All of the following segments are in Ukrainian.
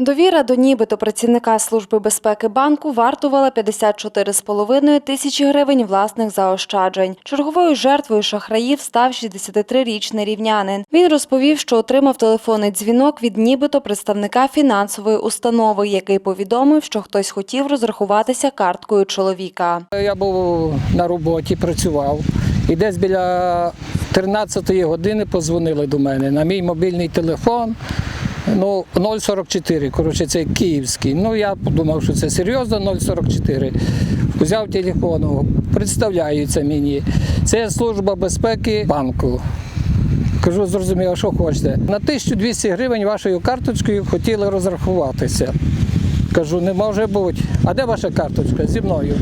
Довіра до нібито працівника Служби безпеки банку вартувала 54,5 тисячі гривень власних заощаджень. Черговою жертвою шахраїв став 63-річний рівнянин. Він розповів, що отримав телефонний дзвінок від нібито представника фінансової установи, який повідомив, що хтось хотів розрахуватися карткою чоловіка. Я був на роботі, працював. І десь біля 13-ї години позвонили до мене на мій мобільний телефон. Ну, 044, коротше, це київський. Ну, я подумав, що це серйозно, 044. Взяв телефон, представляються мені. Це служба безпеки банку. Кажу, зрозуміло, що хочете. На 1200 гривень вашою карточкою хотіли розрахуватися. Кажу, не може бути. А де ваша карточка? Зі мною.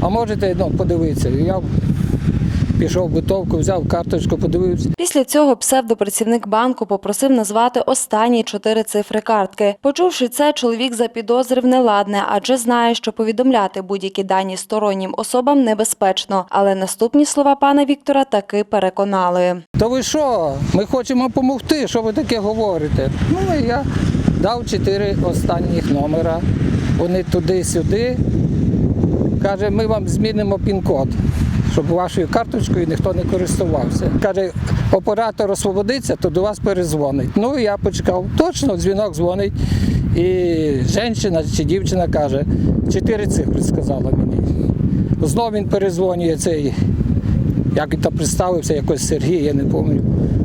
А можете ну, подивитися. Я пішов в битовку, взяв карточку, подивився. Після цього псевдопрацівник банку попросив назвати останні чотири цифри картки. Почувши це, чоловік запідозрив неладне, адже знає, що повідомляти будь-які дані стороннім особам небезпечно. Але наступні слова пана Віктора таки переконали. Та ви що? Ми хочемо допомогти, що ви таке говорите? Ну, і я дав чотири останніх номера. Вони туди-сюди. Каже, ми вам змінимо пін-код, щоб вашою карточкою ніхто не користувався. Каже, оператор освободиться, то до вас перезвонить. Ну, я почекав. Точно дзвінок дзвонить. І жінка чи дівчина каже, чотири цифри сказала мені. Знову він перезвонює цей як він там представився, якось Сергій, я не пам'ятаю.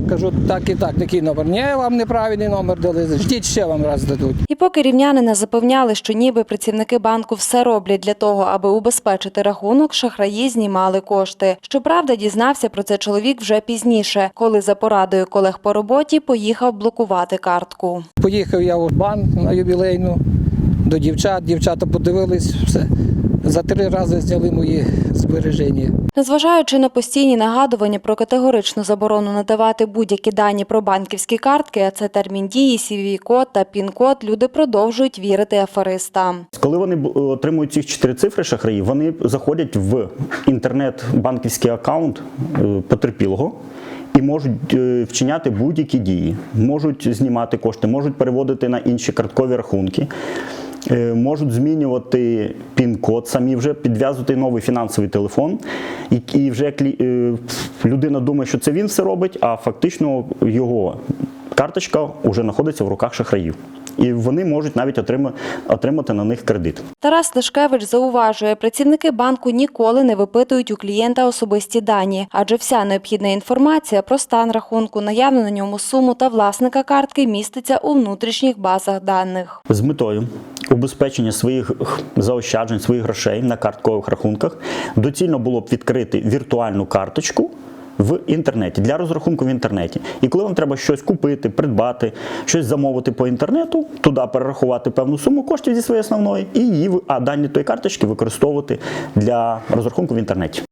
Кажу, так і так, такий номер. Ні, вам неправильний номер дали, ждіть ще вам раз дадуть. І поки рівнянина запевняли, що ніби працівники банку все роблять для того, аби убезпечити рахунок, шахраї знімали кошти. Щоправда, дізнався про це чоловік вже пізніше, коли за порадою колег по роботі поїхав блокувати картку. Поїхав я в банк на ювілейну до дівчат, дівчата подивились все. За три рази зняли мої збереження. Незважаючи на постійні нагадування про категоричну заборону надавати будь-які дані про банківські картки, а це термін дії, CVV-код та пін-код, люди продовжують вірити аферистам. Коли вони отримують ці чотири цифри шахраї, вони заходять в інтернет-банківський аккаунт е, потерпілого. І можуть е, вчиняти будь-які дії, можуть знімати кошти, можуть переводити на інші карткові рахунки, можуть змінювати пін-код, самі вже підв'язувати новий фінансовий телефон. І, вже е, людина думає, що це він все робить, а фактично його карточка вже знаходиться в руках шахраїв. І вони можуть навіть отрима- отримати на них кредит. Тарас Лешкевич зауважує, працівники банку ніколи не випитують у клієнта особисті дані, адже вся необхідна інформація про стан рахунку, наявну на ньому суму та власника картки міститься у внутрішніх базах даних. З метою убезпечення своїх заощаджень, своїх грошей на карткових рахунках доцільно було б відкрити віртуальну карточку. В інтернеті для розрахунку в інтернеті, і коли вам треба щось купити, придбати, щось замовити по інтернету, туди перерахувати певну суму коштів зі своєї основної, і її а дані тої карточки використовувати для розрахунку в інтернеті.